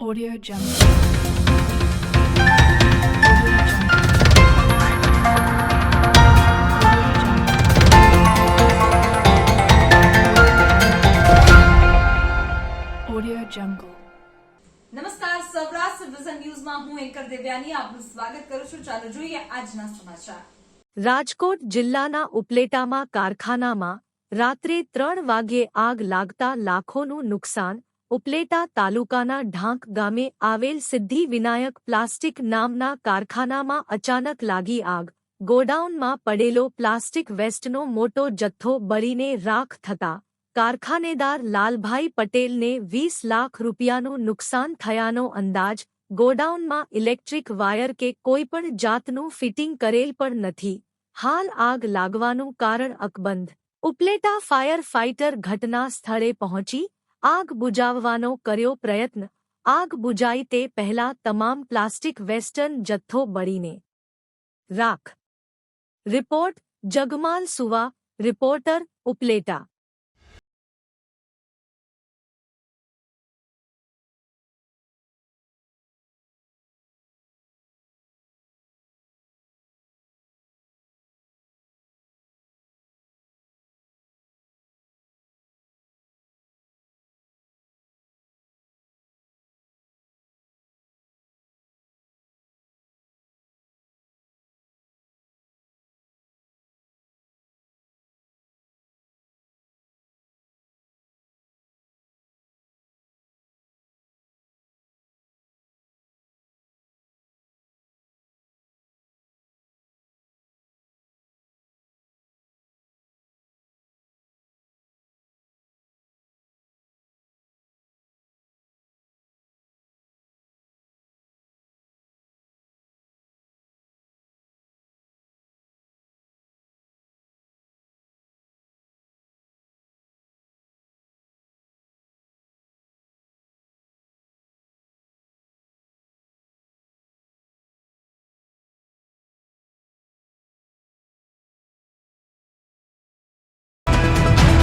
Audio Jungle. Audio Jungle. નમસ્કાર Saurashtra vision ન્યૂઝમાં હું એન્કર દેવ્યાની આપનું સ્વાગત કરું છું ચાલો જોઈએ આજના સમાચાર રાજકોટ જિલ્લાના ઉપલેટામાં કારખાનામાં રાત્રે ત્રણ વાગ્યે આગ લાગતા લાખોનું નુકસાન ઉપલેટા તાલુકાના ઢાંક ગામે આવેલ સિદ્ધિ વિનાયક પ્લાસ્ટિક નામના કારખાનામાં અચાનક લાગી આગ. ગોડાઉનમાં પડેલો પ્લાસ્ટિક વેસ્ટનો મોટો જથ્થો બળીને રાખ થતા કારખાનેદાર લાલભાઈ પટેલને વીસ લાખ રૂપિયાનું નુકસાન થયાનો અંદાજ. ગોડાઉનમાં ઇલેક્ટ્રિક વાયર કે કોઈપણ જાતનું ફિટિંગ કરેલ પણ નથી. હાલ આગ લાગવાનું કારણ અકબંધ. ઉપલેટા ફાયર ફાઇટર ઘટના સ્થળે પહોંચી આગ બુજાવવાનો કર્યો પ્રયત્ન આગ બુજાઈ તે પહેલા તમામ પ્લાસ્ટિક વેસ્ટર્ન જથ્થો બળીને રાખ રિપોર્ટ જગમાલ સુવા રિપોર્ટર ઉપલેટા